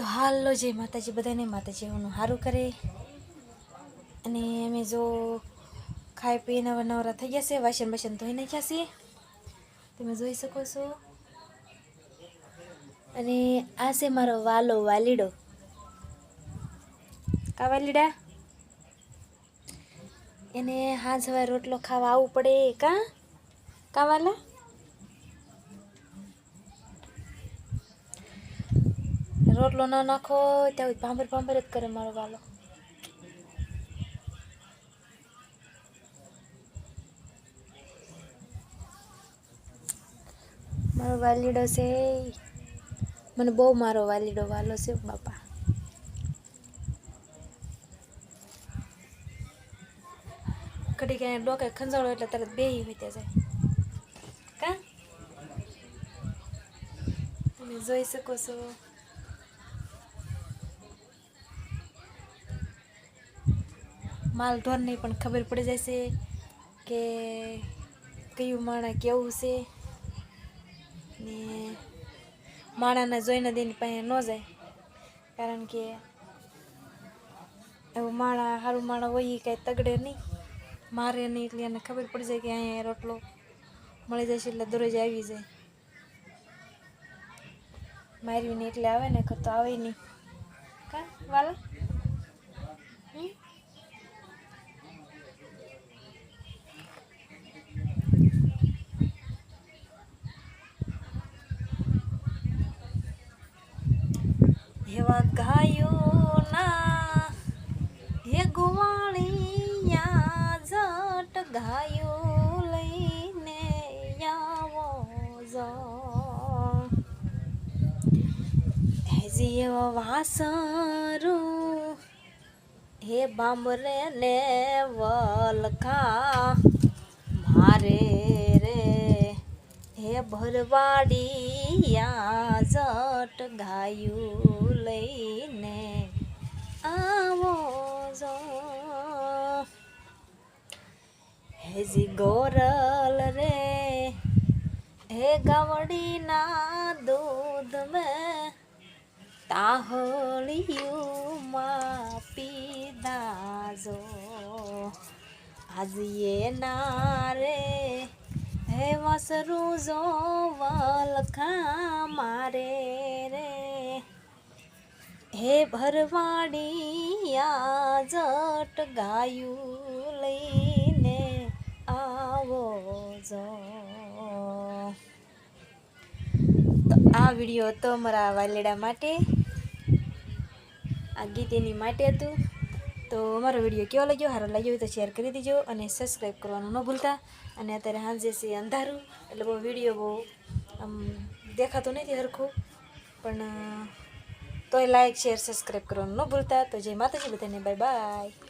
તો હાલો જય માતાજી, બધાને માતાજી એનું સારું કરે. અને અમે જો ખાઈ પી નવા નવરા થઈ ગયા છે, વાસણ બાસણ ધોઈ નાખ્યા છે. તમે જોઈ શકો છો. અને આ છે મારો વાલો વાલીડો. કા વાલીડા? એને હા સવારે રોટલો ખાવા આવવું પડે કા? કા વાલા? રોટલો ના નાખો ત્યાં ભાંભર ભાંભર જ કરે મારો વાલો. મારો વાલીડો છે. મને બહુ મારો વાલીડો વાલો છે, બાપા. કડી કે ડોકે ખંજાળો એટલે તરત બેહી હોય ત્યાં જાય. કા? તમે જોઈ શકો છો. માલ ઢોરને પણ ખબર પડી જાય છે કે કયું માણા કેવું છે. ને માણાને જોઈને તેની પાસે ન જાય. કારણ કે એવું માણા સારું માણા હોય એ કાંઈ તગડે નહીં. મારે નહીં એટલે એને ખબર પડી જાય કે અહીંયા રોટલો મળી જશે એટલે દરરોજ આવી જાય. માર્યું નહીં એટલે આવે ને તો આવે નહીં. કા, વાલા? એવા ગાયો ના હે ગોવાળિયા જટ ગાયો લઈને આવો હેજી એવા વાસરું, હે બાંબરે ને વલખા. મારે હે ભરવાડિયા જટ ગાયું લઈને આવો જો. હેજી ગોરલ રે, હે ગવડીના દૂધ મેં તાહળિયુંમાં પીધા જો આજે ના રે હે વાસરું જો વલખા મારે રે. હે ભરવાડિયા જટ ગાયું લઈને આવો જો. તો આ વીડિયો હતો મારા વાલેડા માટે, આ ગીત એની માટે હતું. તો અમારો વીડિયો કેવો લાગ્યો? સારો લાગ્યો હોય તો શેર કરી દેજો અને સબસ્ક્રાઈબ કરવાનું ન ભૂલતા. અને અત્યારે સાંજે છે અંધારું, એટલે બહુ વીડિયો બહુ, આમ, દેખાતો નથી સરખું પણ તોય લાઈક શેર સબસ્ક્રાઈબ કરવાનું ન ભૂલતા. તો જય માતાજી બધાને. Bye bye